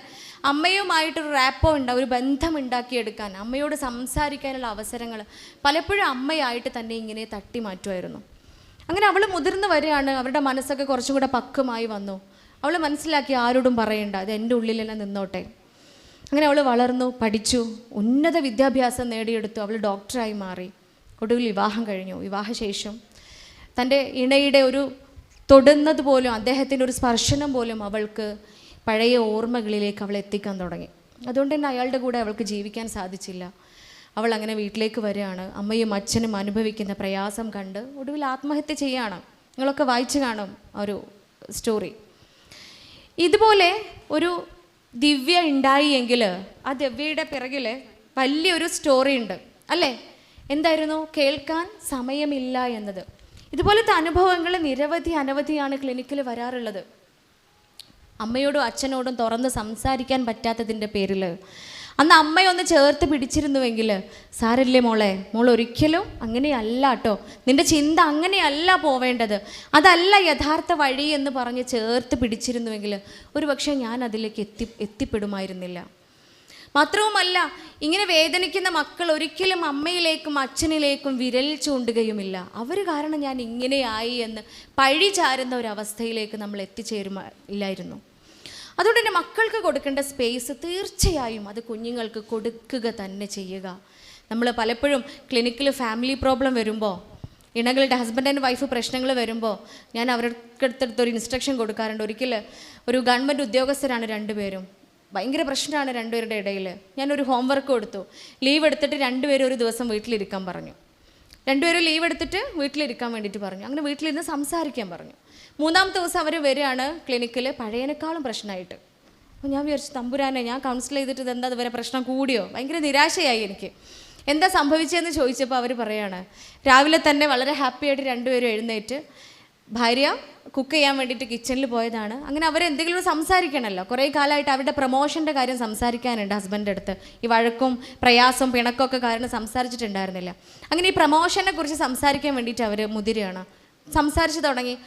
അമ്മയുമായിട്ടൊരു റാപ്പോ ഉണ്ട് ഒരു ബന്ധം ഉണ്ടാക്കിയെടുക്കാൻ അമ്മയോട് സംസാരിക്കാനുള്ള അവസരങ്ങൾ പലപ്പോഴും അമ്മയായിട്ട് തന്നെ ഇങ്ങനെ തട്ടി മാറ്റുമായിരുന്നു. അങ്ങനെ അവൾ മുതിർന്നു വരികയാണ് അവരുടെ മനസ്സൊക്കെ കുറച്ചും കൂടെ പക്വമായി വന്നു. അവൾ മനസ്സിലാക്കി ആരോടും പറയണ്ട അത് എന്റെ ഉള്ളിൽ തന്നെ നിന്നോട്ടെ? അങ്ങനെ അവൾ വളർന്നു പഠിച്ചു ഉന്നത വിദ്യാഭ്യാസം നേടിയെടുത്തു അവൾ ഡോക്ടറായി മാറി. ഒടുവിൽ വിവാഹം കഴിഞ്ഞു. വിവാഹശേഷം തന്റെ ഇണയുടെ ഒരു തൊടുന്നത് പോലും അദ്ദേഹത്തിന്റെ ഒരു സ്പർശനം പോലും അവൾക്ക് പഴയ ഓർമ്മകളിലേക്ക് അവൾ എത്തിക്കാൻ തുടങ്ങി. അതുകൊണ്ട് തന്നെ അയാളുടെ കൂടെ അവൾക്ക് ജീവിക്കാൻ സാധിച്ചില്ല. അവൾ അങ്ങനെ വീട്ടിലേക്ക് വരികയാണ്. അമ്മയും അച്ഛനും അനുഭവിക്കുന്ന പ്രയാസം കണ്ട് ഒടുവിൽ ആത്മഹത്യ ചെയ്യാണ്. നിങ്ങളൊക്കെ വായിച്ചു കാണും ഒരു സ്റ്റോറി ഇതുപോലെ ഒരു ദിവ്യ ഉണ്ടായി എങ്കിൽ ആ ദിവ്യയുടെ പിറകിൽ വലിയൊരു സ്റ്റോറി ഉണ്ട്. അല്ലേ? എന്തായിരുന്നു? കേൾക്കാൻ സമയമില്ല എന്നത്. ഇതുപോലത്തെ അനുഭവങ്ങൾ നിരവധി അനവധിയാണ് ക്ലിനിക്കിൽ വരാറുള്ളത്. അമ്മയോടും അച്ഛനോടും തുറന്ന് സംസാരിക്കാൻ പറ്റാത്തതിന്റെ പേരിൽ. അന്ന് അമ്മയൊന്ന് ചേർത്ത് പിടിച്ചിരുന്നുവെങ്കിൽ സാരല്ലേ മോളെ മോൾ ഒരിക്കലും അങ്ങനെയല്ല കേട്ടോ നിന്റെ ചിന്ത അങ്ങനെയല്ല പോവേണ്ടത്. അതല്ല യഥാർത്ഥ വഴി എന്ന് പറഞ്ഞ് ചേർത്ത് പിടിച്ചിരുന്നുവെങ്കിൽ ഒരുപക്ഷെ ഞാൻ അതിലേക്ക് എത്തി എത്തിപ്പെടുമായിരുന്നില്ല. മാത്രവുമല്ല ഇങ്ങനെ വേദനിക്കുന്ന മക്കൾ ഒരിക്കലും അമ്മയിലേക്കും അച്ഛനിലേക്കും വിരൽ ചൂണ്ടുകയുമില്ല. അവർ കാരണം ഞാൻ ഇങ്ങനെയായി എന്ന് പഴി ചാരുന്ന ഒരവസ്ഥയിലേക്ക് നമ്മൾ എത്തിച്ചേരുമ ഇല്ലായിരുന്നു. അതുകൊണ്ട് തന്നെ മക്കൾക്ക് കൊടുക്കേണ്ട സ്പേസ് തീർച്ചയായും അത് കുഞ്ഞുങ്ങൾക്ക് കൊടുക്കുക തന്നെ ചെയ്യുക. നമ്മൾ പലപ്പോഴും ക്ലിനിക്കിൽ ഫാമിലി പ്രോബ്ലം വരുമ്പോൾ ഇണകളുടെ ഹസ്ബൻഡ് ആൻഡ് വൈഫ് പ്രശ്നങ്ങൾ വരുമ്പോൾ ഞാൻ അവർക്ക് അടുത്തടുത്ത് ഒരു ഇൻസ്ട്രക്ഷൻ കൊടുക്കാറുണ്ട്. ഒരിക്കൽ ഒരു ഗവൺമെന്റ് ഉദ്യോഗസ്ഥരാണ് രണ്ടുപേരും. ഭയങ്കര പ്രശ്നമാണ് രണ്ടുപേരുടെ ഇടയിൽ. ഞാനൊരു ഹോംവർക്ക് കൊടുത്തു. ലീവ് എടുത്തിട്ട് രണ്ടുപേരും ഒരു ദിവസം വീട്ടിലിരിക്കാൻ പറഞ്ഞു. രണ്ടുപേരും ലീവ് എടുത്തിട്ട് വീട്ടിലിരിക്കാൻ വേണ്ടിയിട്ട് പറഞ്ഞു. അങ്ങനെ വീട്ടിലിരുന്ന് സംസാരിക്കാൻ പറഞ്ഞു. മൂന്നാമത്തെ ദിവസം അവർ വരികയാണ് ക്ലിനിക്കിൽ പഴയനേക്കാളും പ്രശ്നമായിട്ട്. അപ്പോൾ ഞാൻ വിചാരിച്ചു തമ്പുരാനെ ഞാൻ കൗൺസിൽ ചെയ്തിട്ട് ഇതെന്താ ഇതുവരെ പ്രശ്നം കൂടിയോ? ഭയങ്കര നിരാശയായി എനിക്ക്. എന്താ സംഭവിച്ചതെന്ന് ചോദിച്ചപ്പോൾ അവർ പറയാണ് രാവിലെ തന്നെ വളരെ ഹാപ്പിയായിട്ട് രണ്ടുപേരും എഴുന്നേറ്റ് ഭാര്യ കുക്ക് ചെയ്യാൻ വേണ്ടിയിട്ട് കിച്ചണിൽ പോയതാണ്. അങ്ങനെ അവരെന്തെങ്കിലും സംസാരിക്കണമല്ലോ കുറേ കാലമായിട്ട് അവരുടെ പ്രൊമോഷന്റെ കാര്യം സംസാരിക്കാനുണ്ട് ഹസ്ബൻഡ് അടുത്ത്. ഈ വഴക്കും പ്രയാസവും പിണക്കമൊക്കെ കാരണം സംസാരിച്ചിട്ടുണ്ടായിരുന്നില്ല. അങ്ങനെ ഈ പ്രൊമോഷനെ കുറിച്ച് സംസാരിക്കാൻ വേണ്ടിയിട്ട് അവർ മുതിരുകയാണ്. സംസാരിച്ച് തുടങ്ങി.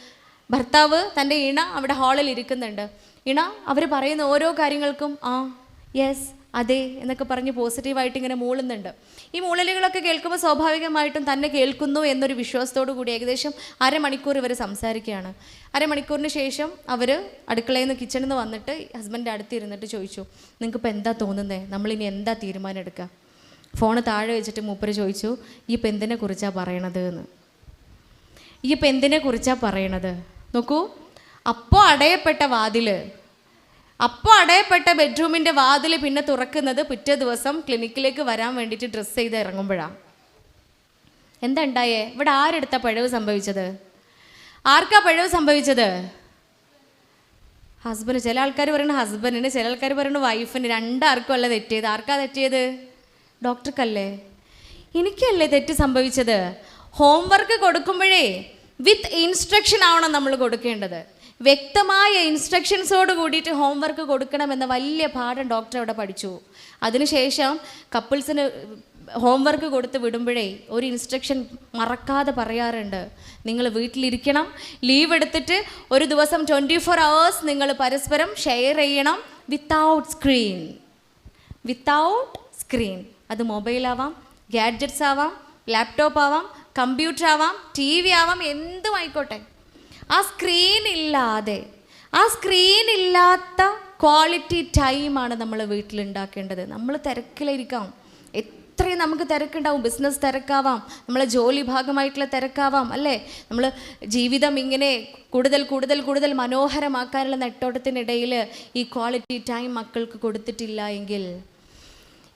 ഭർത്താവ് തന്റെ ഇണ അവിടെ ഹാളിൽ ഇരിക്കുന്നുണ്ട്. ഇണ അവർ പറയുന്ന ഓരോ കാര്യങ്ങൾക്കും ആ യെസ് അതെ എന്നൊക്കെ പറഞ്ഞ് പോസിറ്റീവായിട്ട് ഇങ്ങനെ മൂളുന്നുണ്ട്. ഈ മൂളലുകളൊക്കെ കേൾക്കുമ്പോൾ സ്വാഭാവികമായിട്ടും തന്നെ കേൾക്കുന്നു എന്നൊരു വിശ്വാസത്തോടു കൂടി ഏകദേശം അരമണിക്കൂർ ഇവർ സംസാരിക്കുകയാണ്. അരമണിക്കൂറിന് ശേഷം അവർ അടുക്കളയിൽ നിന്ന് കിച്ചണിൽ നിന്ന് വന്നിട്ട് ഹസ്ബൻഡിന്റെ അടുത്ത് ഇരുന്നിട്ട് ചോദിച്ചു നിങ്ങൾക്കിപ്പോൾ എന്താ തോന്നുന്നത് നമ്മളിനി എന്താ തീരുമാനം എടുക്കുക ഫോണ് താഴെ വെച്ചിട്ട് മൂപ്പര് ചോദിച്ചു ഈ ഇപ്പം എന്തിനെ കുറിച്ചാണ് പറയണത്? എന്ന്. ഈ ഇപ്പം എന്തിനെ കുറിച്ചാണ് പറയണത്? നോക്കൂ അപ്പോൾ അടയപ്പെട്ട വാതിൽ അപ്പോൾ അടയപ്പെട്ട ബെഡ്റൂമിന്റെ വാതിൽ പിന്നെ തുറക്കുന്നത് പിറ്റേ ദിവസം ക്ലിനിക്കിലേക്ക് വരാൻ വേണ്ടിയിട്ട് ഡ്രസ്സ് ചെയ്ത് ഇറങ്ങുമ്പോഴാണ് എന്താ ഉണ്ടായേ? ഇവിടെ ആരെടുത്ത പിഴവ് സംഭവിച്ചത്? ആർക്കാ പിഴവ് സംഭവിച്ചത്? ഹസ്ബൻഡ് ചില ആൾക്കാർ പറയുന്നത് ഹസ്ബൻഡിന് ചില ആൾക്കാർ പറയുന്നത് വൈഫിന്. രണ്ടാർക്കും അല്ല തെറ്റിയത്. ആർക്കാ തെറ്റിയത്? ഡോക്ടർക്കല്ലേ? എനിക്കല്ലേ തെറ്റ് സംഭവിച്ചത്? ഹോംവർക്ക് കൊടുക്കുമ്പോഴേ വിത്ത് ഇൻസ്ട്രക്ഷൻ ആവണം നമ്മൾ കൊടുക്കേണ്ടത്. വ്യക്തമായ ഇൻസ്ട്രക്ഷൻസോട് കൂടിയിട്ട് ഹോംവർക്ക് കൊടുക്കണമെന്ന വലിയ പാഠം ഡോക്ടർ അവിടെ പഠിച്ചു. അതിനുശേഷം കപ്പിൾസിന് ഹോംവർക്ക് കൊടുത്ത് വിടുമ്പോഴേ ഒരു ഇൻസ്ട്രക്ഷൻ മറക്കാതെ പറയാറുണ്ട്. നിങ്ങൾ വീട്ടിലിരിക്കണം ലീവ് എടുത്തിട്ട് ഒരു ദിവസം ട്വന്റി ഫോർ അവേഴ്സ് നിങ്ങൾ പരസ്പരം ഷെയർ ചെയ്യണം വിത്തൗട്ട് സ്ക്രീൻ വിത്തൗട്ട് സ്ക്രീൻ അത് മൊബൈലാവാം ഗാഡ്ജറ്റ്സ് ആവാം ലാപ്ടോപ്പ് ആവാം കമ്പ്യൂട്ടർ ആവാം ടി വി ആവാം എന്തും ആയിക്കോട്ടെ. ആ സ്ക്രീൻ ഇല്ലാതെ ആ സ്ക്രീൻ ഇല്ലാത്ത ക്വാളിറ്റി ടൈമാണ് നമ്മൾ വീട്ടിലുണ്ടാക്കേണ്ടത്. നമ്മൾ തിരക്കിലിരിക്കാം. എത്രയും നമുക്ക് തിരക്കുണ്ടാവും. ബിസിനസ് തിരക്കാവാം. നമ്മളെ ജോലി ഭാഗമായിട്ടുള്ള തിരക്കാവാം അല്ലേ? നമ്മൾ ജീവിതം ഇങ്ങനെ കൂടുതൽ കൂടുതൽ കൂടുതൽ മനോഹരമാക്കാനുള്ള നെട്ടോട്ടത്തിനിടയിൽ ഈ ക്വാളിറ്റി ടൈം മക്കൾക്ക് കൊടുത്തിട്ടില്ല എങ്കിൽ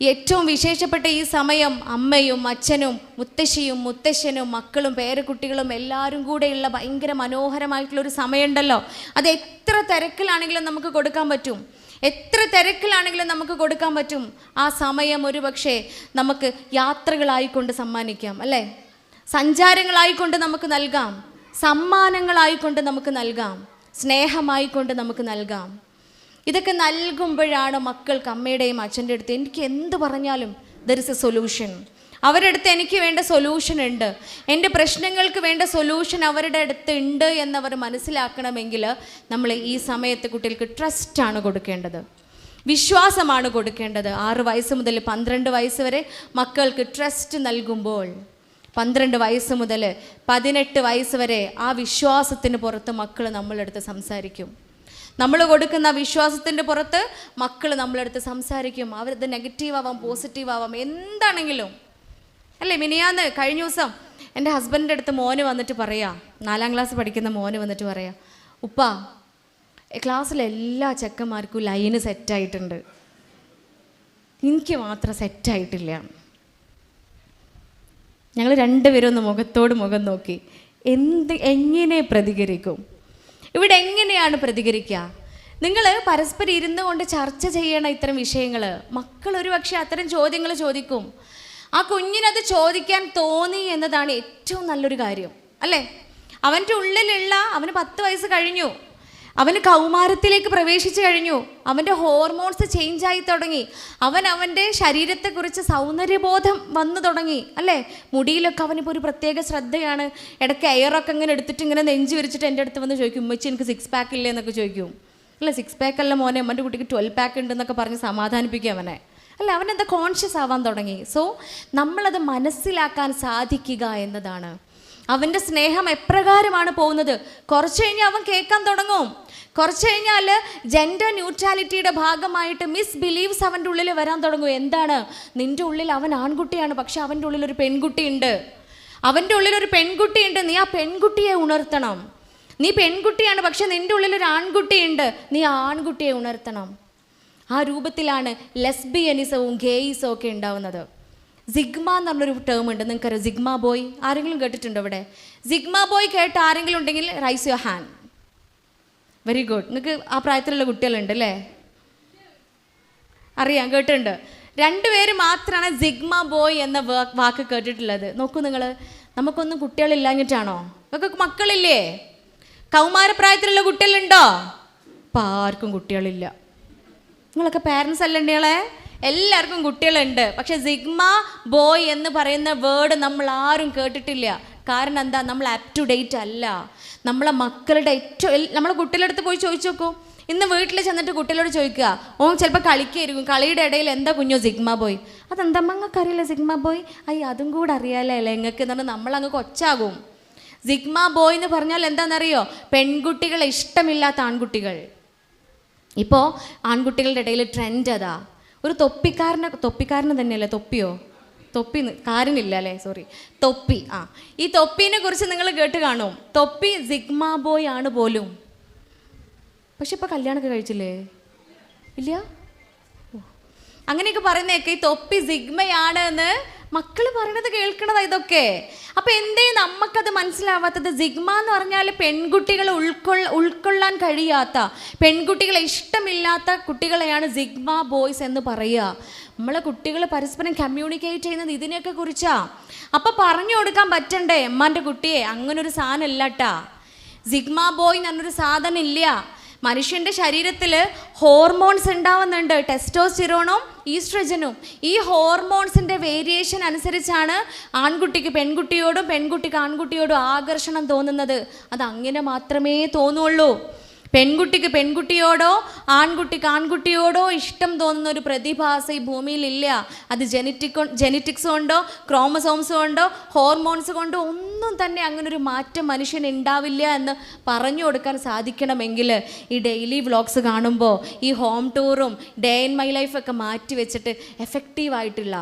ഏറ്റവും വിശേഷപ്പെട്ട ഈ സമയം അമ്മയും അച്ഛനും മുത്തശ്ശിയും മുത്തശ്ശനും മക്കളും പേരക്കുട്ടികളും എല്ലാവരും കൂടെയുള്ള ഭയങ്കര മനോഹരമായിട്ടുള്ള ഒരു സമയമുണ്ടല്ലോ. അത് എത്ര തിരക്കിലാണെങ്കിലും നമുക്ക് കൊടുക്കാൻ പറ്റും. എത്ര തിരക്കിലാണെങ്കിലും നമുക്ക് കൊടുക്കാൻ പറ്റും. ആ സമയം ഒരു പക്ഷേ നമുക്ക് യാത്രകളായിക്കൊണ്ട് സമ്മാനിക്കാം അല്ലേ? സഞ്ചാരങ്ങളായിക്കൊണ്ട് നമുക്ക് നൽകാം. സമ്മാനങ്ങളായിക്കൊണ്ട് നമുക്ക് നൽകാം. സ്നേഹമായിക്കൊണ്ട് നമുക്ക് നൽകാം. ഇതൊക്കെ നൽകുമ്പോഴാണ് മക്കൾക്ക് അമ്മയുടെയും അച്ഛന്റെ അടുത്ത് എനിക്ക് എന്ത് പറഞ്ഞാലും ദർ ഇസ് എ സൊല്യൂഷൻ അവരുടെ അടുത്ത് എനിക്ക് വേണ്ട സൊല്യൂഷൻ ഉണ്ട്. എന്റെ പ്രശ്നങ്ങൾക്ക് വേണ്ട സൊല്യൂഷൻ അവരുടെ അടുത്ത് ഉണ്ട് എന്നവർ മനസ്സിലാക്കണമെങ്കിൽ നമ്മൾ ഈ സമയത്ത് കുട്ടികൾക്ക് ട്രസ്റ്റാണ് കൊടുക്കേണ്ടത്. വിശ്വാസമാണ് കൊടുക്കേണ്ടത്. ആറ് വയസ്സ് മുതൽ പന്ത്രണ്ട് വയസ്സ് വരെ മക്കൾക്ക് ട്രസ്റ്റ് നൽകുമ്പോൾ പന്ത്രണ്ട് വയസ്സ് മുതൽ പതിനെട്ട് വയസ്സ് വരെ ആ വിശ്വാസത്തിന് പുറത്ത് മക്കൾ നമ്മളെടുത്ത് സംസാരിക്കും. നമ്മൾ കൊടുക്കുന്ന വിശ്വാസത്തിന്റെ പുറത്ത് മക്കൾ നമ്മളെടുത്ത് സംസാരിക്കും. അവരത് നെഗറ്റീവ് ആവാം പോസിറ്റീവ് ആവാം. എന്താണെങ്കിലും. അല്ലേ മിനിയാന്ന് കഴിഞ്ഞ ദിവസം എന്റെ ഹസ്ബൻഡിന്റെ അടുത്ത് മോന് വന്നിട്ട് പറയാ. നാലാം ക്ലാസ് പഠിക്കുന്ന മോന് വന്നിട്ട് പറയാ. ഉപ്പ ക്ലാസ്സിലെ എല്ലാ ചെക്കന്മാർക്കും ലൈന് സെറ്റായിട്ടുണ്ട് എനിക്ക് മാത്രം സെറ്റായിട്ടില്ല ഞങ്ങൾ രണ്ടുപേരും ഒന്ന് മുഖത്തോട് മുഖം നോക്കി. എന്ത് എങ്ങനെ പ്രതികരിക്കും? ഇവിടെ എങ്ങനെയാണ് പ്രതികരിക്കുക? നിങ്ങൾ പരസ്പരം ഇരുന്ന് കൊണ്ട് ചർച്ച ചെയ്യണം ഇത്തരം വിഷയങ്ങൾ മക്കൾ ഒരു പക്ഷേ അത്തരം ചോദ്യങ്ങൾ ചോദിക്കും. ആ കുഞ്ഞിനത് ചോദിക്കാൻ തോന്നി എന്നതാണ് ഏറ്റവും നല്ലൊരു കാര്യം. അല്ലേ? അവന്റെ ഉള്ളിലുള്ള അവന് പത്ത് വയസ്സ് കഴിഞ്ഞു. അവന് കൗമാരത്തിലേക്ക് പ്രവേശിച്ചു കഴിഞ്ഞു. അവന്റെ ഹോർമോൺസ് ചേഞ്ച് ആയി തുടങ്ങി. അവൻ അവന്റെ ശരീരത്തെക്കുറിച്ച് സൗന്ദര്യബോധം വന്നു തുടങ്ങി. അല്ലേ? മുടിയിലൊക്കെ അവനിപ്പോൾ ഒരു പ്രത്യേക ശ്രദ്ധയാണ്. ഇടയ്ക്ക് എയറൊക്കെ ഇങ്ങനെ എടുത്തിട്ട് ഇങ്ങനെ നെഞ്ച് വിരിച്ചിട്ട് എന്റെ അടുത്ത് വന്ന് ചോദിക്കും ഉമ്മച്ചി എനിക്ക് സിക്സ് പാക്ക് ഇല്ലേ? എന്നൊക്കെ ചോദിക്കും. അല്ല സിക്സ് പാക്ക് അല്ല മോനെ അമ്മന്റെ കുട്ടിക്ക് ട്വൽവ് പാക്ക് ഉണ്ടെന്നൊക്കെ പറഞ്ഞ് സമാധാനിപ്പിക്കും അവനെ. അല്ല അവനെന്താ കോൺഷ്യസ് ആവാൻ തുടങ്ങി? സോ നമ്മളത് മനസ്സിലാക്കാൻ സാധിക്കുക എന്നതാണ്. അവന്റെ സ്നേഹം എപ്രകാരമാണ് പോകുന്നത്? കുറച്ച് കഴിഞ്ഞാൽ അവൻ കേൾക്കാൻ തുടങ്ങും. കുറച്ച് കഴിഞ്ഞാൽ ജെൻഡർ ന്യൂട്രാലിറ്റിയുടെ ഭാഗമായിട്ട് മിസ് ബിലീവ്സ് അവന്റെ ഉള്ളിൽ വരാൻ തുടങ്ങും. എന്താണ്? നിന്റെ ഉള്ളിൽ അവൻ ആൺകുട്ടിയാണ് പക്ഷെ അവന്റെ ഉള്ളിൽ ഒരു പെൺകുട്ടിയുണ്ട്. അവന്റെ ഉള്ളിൽ ഒരു പെൺകുട്ടിയുണ്ട്. നീ ആ പെൺകുട്ടിയെ ഉണർത്തണം. നീ പെൺകുട്ടിയാണ് പക്ഷെ നിന്റെ ഉള്ളിൽ ഒരു ആൺകുട്ടിയുണ്ട്. നീ ആ ആൺകുട്ടിയെ ഉണർത്തണം. ആ രൂപത്തിലാണ് ലെസ്ബിയനിസവും ഗേയിസവും ഒക്കെ ഉണ്ടാവുന്നത്. സിഗ്മ എന്ന് പറഞ്ഞൊരു ടേം ഉണ്ട്. നിങ്ങൾക്കറിയാം സിഗ്മ ബോയ് ആരെങ്കിലും കേട്ടിട്ടുണ്ടോ ഇവിടെ? സിഗ്മ ബോയ് കേട്ട് ആരെങ്കിലും ഉണ്ടെങ്കിൽ raise your hand very good നിങ്ങൾക്ക് ആ പ്രായത്തിലുള്ള കുട്ടികളുണ്ട് അല്ലേ? അറിയാം കേട്ടിട്ടുണ്ട്. രണ്ടുപേര് മാത്രമാണ് സിഗ്മ ബോയ് എന്ന വാക്ക് കേട്ടിട്ടുള്ളത്. നോക്കൂ നിങ്ങൾ നമുക്കൊന്നും കുട്ടികളില്ലാഞ്ഞിട്ടാണോ നിങ്ങൾക്ക് മക്കളില്ലേ? കൗമാരപ്രായത്തിലുള്ള കുട്ടികളുണ്ടോ? ഇപ്പം ആർക്കും കുട്ടികളില്ല. നിങ്ങളൊക്കെ പാരൻസ് അല്ലേ എല്ലാവർക്കും കുട്ടികളുണ്ട്. പക്ഷെ സിഗ്മ ബോയ് എന്ന് പറയുന്ന വേർഡ് നമ്മൾ ആരും കേട്ടിട്ടില്ല. കാരണം എന്താ? നമ്മൾ അപ് ടു ഡേറ്റ് അല്ല. നമ്മളെ മക്കളുടെ ഏറ്റവും നമ്മളെ കുട്ടികളുടെ അടുത്ത് പോയി ചോദിച്ചു നോക്കൂ. ഇന്ന് വീട്ടിൽ ചെന്നിട്ട് കുട്ടികളോട് ചോദിക്കുക ഓ ചിലപ്പോൾ കളിക്കായിരിക്കും. കളിയുടെ ഇടയിൽ എന്താ കുഞ്ഞോ സിഗ്മ ബോയ്? അതെന്താ നിങ്ങൾക്ക് അറിയില്ല സിഗ്മ ബോയ്? അയ്യ അതും കൂടെ അറിയാലേ നിങ്ങൾക്ക് എന്ന് പറഞ്ഞാൽ നമ്മളങ്ങ് കൊച്ചാകും. സിഗ്മ ബോയ് എന്ന് പറഞ്ഞാൽ എന്താണെന്നറിയോ? പെൺകുട്ടികളെ ഇഷ്ടമില്ലാത്ത ആൺകുട്ടികൾ. ഇപ്പോൾ ആൺകുട്ടികളുടെ ഇടയിൽ ട്രെൻഡ് അതാ. ഒരു തൊപ്പിക്കാരനെ തൊപ്പിക്കാരന് തന്നെയല്ലേ? തൊപ്പിയോ? തൊപ്പി കാരനില്ല അല്ലേ? സോറി തൊപ്പി. ആ. ഈ തൊപ്പിനെ കുറിച്ച് നിങ്ങൾ കേട്ട് കാണും. തൊപ്പി സിഗ്മ ബോയ് ആണ് പോലും. പക്ഷെ ഇപ്പം കല്യാണമൊക്കെ കഴിച്ചില്ലേ? ഇല്ല. അങ്ങനെയൊക്കെ പറയുന്നതൊക്കെ ഈ തൊപ്പി സിഗ്മയാണ് എന്ന് മക്കൾ പറയണത് കേൾക്കണതാ ഇതൊക്കെ. അപ്പൊ എന്തേ നമുക്കത് മനസ്സിലാവാത്തത്? സിഗ്മ എന്ന് പറഞ്ഞാൽ പെൺകുട്ടികളെ ഉൾക്കൊള്ള ഉൾക്കൊള്ളാൻ കഴിയാത്ത പെൺകുട്ടികളെ ഇഷ്ടമില്ലാത്ത കുട്ടികളെയാണ് സിഗ്മ ബോയ്സ് എന്ന് പറയുക. നമ്മളെ കുട്ടികൾ പരസ്പരം കമ്മ്യൂണിക്കേറ്റ് ചെയ്യുന്നത് ഇതിനെയൊക്കെ കുറിച്ചാ. അപ്പൊ പറഞ്ഞു കൊടുക്കാൻ പറ്റണ്ടേ? അമ്മാന്റെ കുട്ടിയെ അങ്ങനൊരു സാധനം ഇല്ലട്ടാ സിഗ്മ ബോയ് എന്നൊരു സാധനം ഇല്ല മനുഷ്യന്റെ ശരീരത്തിൽ ഹോർമോൺസ് ഉണ്ടാവുന്നുണ്ട്. ടെസ്റ്റോസ്റ്റിറോണും ഈസ്ട്രജനും. ഈ ഹോർമോൺസിന്റെ വേരിയേഷൻ അനുസരിച്ചാണ് ആൺകുട്ടിക്ക് പെൺകുട്ടിയോടും പെൺകുട്ടിക്ക് ആൺകുട്ടിയോടും ആകർഷണം തോന്നുന്നത്. അത് അങ്ങനെ മാത്രമേ തോന്നുള്ളൂ. പെൺകുട്ടിക്ക് പെൺകുട്ടിയോടോ ആൺകുട്ടിക്ക് ആൺകുട്ടിയോടോ ഇഷ്ടം തോന്നുന്ന ഒരു പ്രതിഭാസ ഈ ഭൂമിയിലില്ല. അത് ജനറ്റിക് ജനറ്റിക്സ് കൊണ്ടോ ക്രോമസോംസ് കൊണ്ടോ ഹോർമോൺസ് കൊണ്ടോ ഒന്നും തന്നെ അങ്ങനെ ഒരു മാറ്റം മനുഷ്യൻ ഉണ്ടാവില്ല എന്ന് പറഞ്ഞു കൊടുക്കാൻ സാധിക്കണമെങ്കിൽ ഈ ഡെയിലി വ്ളോഗ്സ് കാണുമ്പോൾ ഈ ഹോം ടൂറും ഡേ ഇൻ മൈ ലൈഫൊക്കെ മാറ്റി വെച്ചിട്ട് എഫക്റ്റീവായിട്ടുള്ള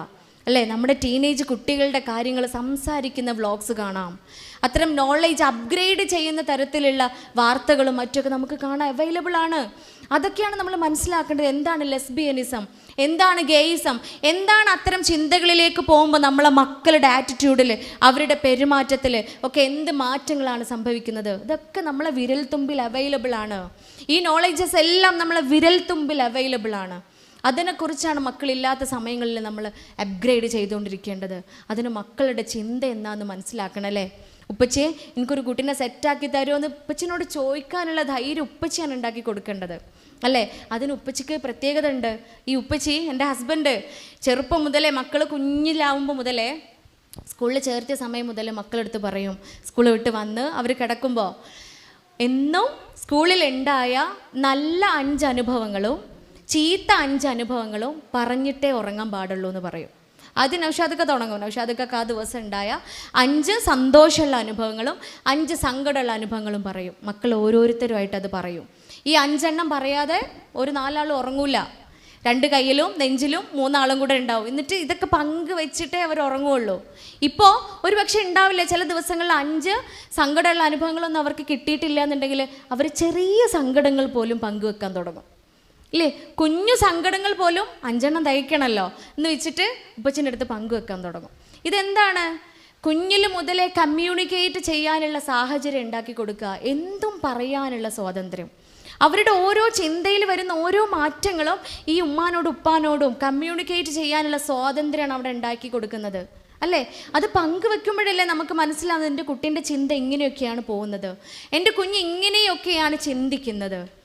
അല്ലേ? നമ്മുടെ ടീനേജ് കുട്ടികളുടെ കാര്യങ്ങൾ സംസാരിക്കുന്ന വ്ളോഗ്സ് കാണാം. അത്തരം നോളേജ് അപ്ഗ്രേഡ് ചെയ്യുന്ന തരത്തിലുള്ള വാർത്തകളും മറ്റൊക്കെ നമുക്ക് കാണാൻ അവൈലബിൾ ആണ്. അതൊക്കെയാണ് നമ്മൾ മനസ്സിലാക്കേണ്ടത്. എന്താണ് ലെസ്ബിയനിസം എന്താണ് ഗെയിസം എന്താണ് അത്തരം ചിന്തകളിലേക്ക് പോകുമ്പോൾ നമ്മളെ മക്കളുടെ ആറ്റിറ്റ്യൂഡിൽ അവരുടെ പെരുമാറ്റത്തിൽ ഒക്കെ എന്ത് മാറ്റങ്ങളാണ് സംഭവിക്കുന്നത്? ഇതൊക്കെ നമ്മളെ വിരൽത്തുമ്പിൽ അവൈലബിൾ ആണ്. ഈ നോളേജസ് എല്ലാം നമ്മളെ വിരൽത്തുമ്പിൽ അവൈലബിൾ ആണ്. അതിനെക്കുറിച്ചാണ് മക്കളില്ലാത്ത സമയങ്ങളിൽ നമ്മൾ അപ്ഗ്രേഡ് ചെയ്തുകൊണ്ടിരിക്കേണ്ടത്. അതിന് മക്കളുടെ ചിന്ത എന്നാന്ന് മനസ്സിലാക്കണം അല്ലേ? ഉപ്പച്ചിയെ എനിക്കൊരു കുട്ടീനെ സെറ്റാക്കി തരുമോ എന്ന് ഉപ്പച്ചനോട് ചോദിക്കാനുള്ള ധൈര്യം ഉപ്പച്ചിയാണ് ഉണ്ടാക്കി കൊടുക്കേണ്ടത്. അല്ലേ? അതിന് ഉപ്പച്ചിക്ക് പ്രത്യേകത ഉണ്ട്. ഈ ഉപ്പച്ചി എന്റെ ഹസ്ബൻഡ് ചെറുപ്പം മുതലേ മക്കൾ കുഞ്ഞിലാവുമ്പോൾ മുതലേ സ്കൂളിൽ ചേർത്തിയ സമയം മുതൽ മക്കളെടുത്ത് പറയും സ്കൂൾ വിട്ട് വന്ന് അവർ കിടക്കുമ്പോൾ എന്നും സ്കൂളിൽ ഉണ്ടായ നല്ല അഞ്ച് അനുഭവങ്ങളും ചീത്ത അഞ്ച് അനുഭവങ്ങളും പറഞ്ഞിട്ടേ ഉറങ്ങാൻ പാടുള്ളൂ എന്ന് പറയും. ആദ്യം നൗഷാദൊക്കെ തുടങ്ങും. നൗഷാദൊക്കെ ആ ദിവസം ഉണ്ടായ അഞ്ച് സന്തോഷമുള്ള അനുഭവങ്ങളും അഞ്ച് സങ്കടമുള്ള അനുഭവങ്ങളും പറയും. മക്കൾ ഓരോരുത്തരുമായിട്ട് അത് പറയും. ഈ അഞ്ചെണ്ണം പറയാതെ ഒരു നാലാൾ ഉറങ്ങൂല. രണ്ട് കയ്യിലും നെഞ്ചിലും മൂന്നാളും കൂടെ ഉണ്ടാവും. എന്നിട്ട് ഇതൊക്കെ പങ്ക് വെച്ചിട്ടേ അവർ ഉറങ്ങുള്ളൂ. ഇപ്പോൾ ഒരു പക്ഷേ ഉണ്ടാവില്ല. ചില ദിവസങ്ങളിൽ അഞ്ച് സങ്കടമുള്ള അനുഭവങ്ങളൊന്നും അവർക്ക് കിട്ടിയിട്ടില്ല എന്നുണ്ടെങ്കിൽ അവർ ചെറിയ സങ്കടങ്ങൾ പോലും പങ്കുവെക്കാൻ തുടങ്ങും. ഇല്ലേ? കുഞ്ഞു സങ്കടങ്ങൾ പോലും അഞ്ചെണ്ണം തയ്ക്കണമല്ലോ എന്ന് വെച്ചിട്ട് ഉപ്പച്ചന്റെ അടുത്ത് പങ്കുവെക്കാൻ തുടങ്ങും. ഇതെന്താണ്? കുഞ്ഞിൽ മുതലേ കമ്മ്യൂണിക്കേറ്റ് ചെയ്യാനുള്ള സാഹചര്യം ഉണ്ടാക്കി കൊടുക്കുക. എന്തും പറയാനുള്ള സ്വാതന്ത്ര്യം. അവരുടെ ഓരോ ചിന്തയിൽ വരുന്ന ഓരോ മാറ്റങ്ങളും ഈ ഉമ്മാനോടും ഉപ്പാനോടും കമ്മ്യൂണിക്കേറ്റ് ചെയ്യാനുള്ള സ്വാതന്ത്ര്യമാണ് അവിടെ ഉണ്ടാക്കി കൊടുക്കുന്നത്. അല്ലേ? അത് പങ്കുവെക്കുമ്പോഴല്ലേ നമുക്ക് മനസ്സിലാവുന്നത് എന്റെ കുട്ടീന്റെ ചിന്ത ഇങ്ങനെയൊക്കെയാണ് പോകുന്നത്. എന്റെ കുഞ്ഞ് ഇങ്ങനെയൊക്കെയാണ് ചിന്തിക്കുന്നത്.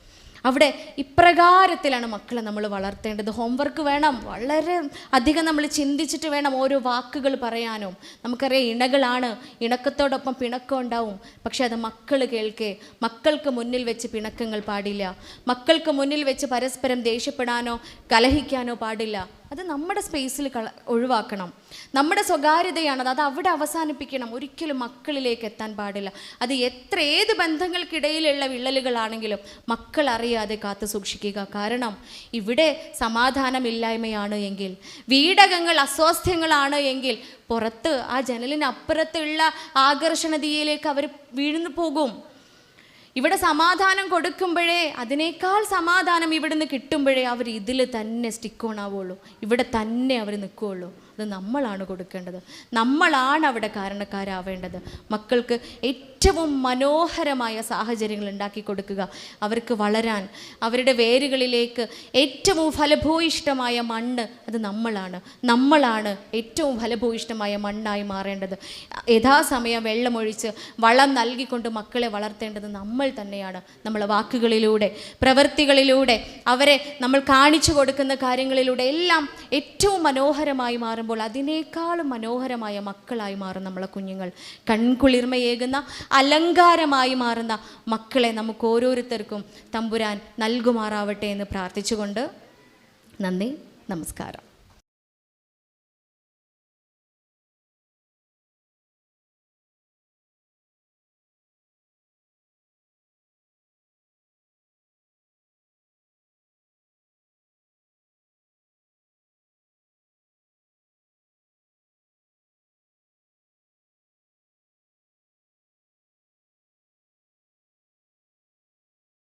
അവിടെ ഇപ്രകാരത്തിലാണ് മക്കളെ നമ്മൾ വളർത്തേണ്ടത്. ഹോംവർക്ക് വേണം. വളരെ അധികം നമ്മൾ ചിന്തിച്ചിട്ട് വേണം ഓരോ വാക്കുകൾ പറയാനും. നമുക്കറിയാം ഇണകളാണ്. ഇണക്കത്തോടൊപ്പം പിണക്കം ഉണ്ടാവും. പക്ഷെ അത് മക്കൾ കേൾക്കേ. മക്കൾക്ക് മുന്നിൽ വെച്ച് പിണക്കങ്ങൾ പാടില്ല. മക്കൾക്ക് മുന്നിൽ വെച്ച് പരസ്പരം ദേഷ്യപ്പെടാനോ കലഹിക്കാനോ പാടില്ല. അത് നമ്മുടെ സ്പേസിൽ ഒഴിവാക്കണം. നമ്മുടെ സ്വകാര്യതയാണത് അത് അവിടെ അവസാനിപ്പിക്കണം. ഒരിക്കലും മക്കളിലേക്ക് എത്താൻ പാടില്ല. അത് എത്ര ഏത് ബന്ധങ്ങൾക്കിടയിലുള്ള വിള്ളലുകളാണെങ്കിലും മക്കൾ അറിയാതെ കാത്തു സൂക്ഷിക്കുക. കാരണം ഇവിടെ സമാധാനമില്ലായ്മയാണ് എങ്കിൽ വീടകങ്ങൾ അസ്വാസ്ഥ്യങ്ങളാണ് എങ്കിൽ പുറത്ത് ആ ജനലിനപ്പുറത്തുള്ള ആകർഷണതയിലേക്ക് അവർ വീഴുന്നു പോകും. ഇവിടെ സമാധാനം കൊടുക്കുമ്പോഴേ അതിനേക്കാൾ സമാധാനം ഇവിടുന്ന് കിട്ടുമ്പോഴേ അവർ ഇതിൽ തന്നെ സ്റ്റിക്ക് ഓൺ ആവുള്ളൂ. ഇവിടെ തന്നെ അവർ നിൽക്കുകയുള്ളൂ അത് നമ്മളാണ് കൊടുക്കേണ്ടത്. നമ്മളാണ് അവിടെ കാരണക്കാരാവേണ്ടത്. മക്കൾക്ക് ഏറ്റവും മനോഹരമായ സാഹചര്യങ്ങൾ ഉണ്ടാക്കി കൊടുക്കുക. അവർക്ക് വളരാൻ അവരുടെ വേരുകളിലേക്ക് ഏറ്റവും ഫലഭൂയിഷ്ടമായ മണ്ണ് അത് നമ്മളാണ്. നമ്മളാണ് ഏറ്റവും ഫലഭൂയിഷ്ടമായ മണ്ണായി മാറേണ്ടത്. യഥാസമയം വെള്ളമൊഴിച്ച് വളം നൽകിക്കൊണ്ട് മക്കളെ വളർത്തേണ്ടത് നമ്മൾ തന്നെയാണ്. നമ്മളെ വാക്കുകളിലൂടെ പ്രവൃത്തികളിലൂടെ അവരെ നമ്മൾ കാണിച്ചു കൊടുക്കുന്ന കാര്യങ്ങളിലൂടെ എല്ലാം ഏറ്റവും മനോഹരമായി മാറുമ്പോൾ അതിനേക്കാളും മനോഹരമായ മക്കളായി മാറും നമ്മളെ കുഞ്ഞുങ്ങൾ. കൺകുളിർമയേകുന്ന അലങ്കാരമായി മാറുന്ന മക്കളെ നമുക്ക് ഓരോരുത്തർക്കും തമ്പുരാൻ നൽകുമാറാവട്ടെ എന്ന് പ്രാർത്ഥിച്ചുകൊണ്ട് നന്ദി നമസ്കാരം.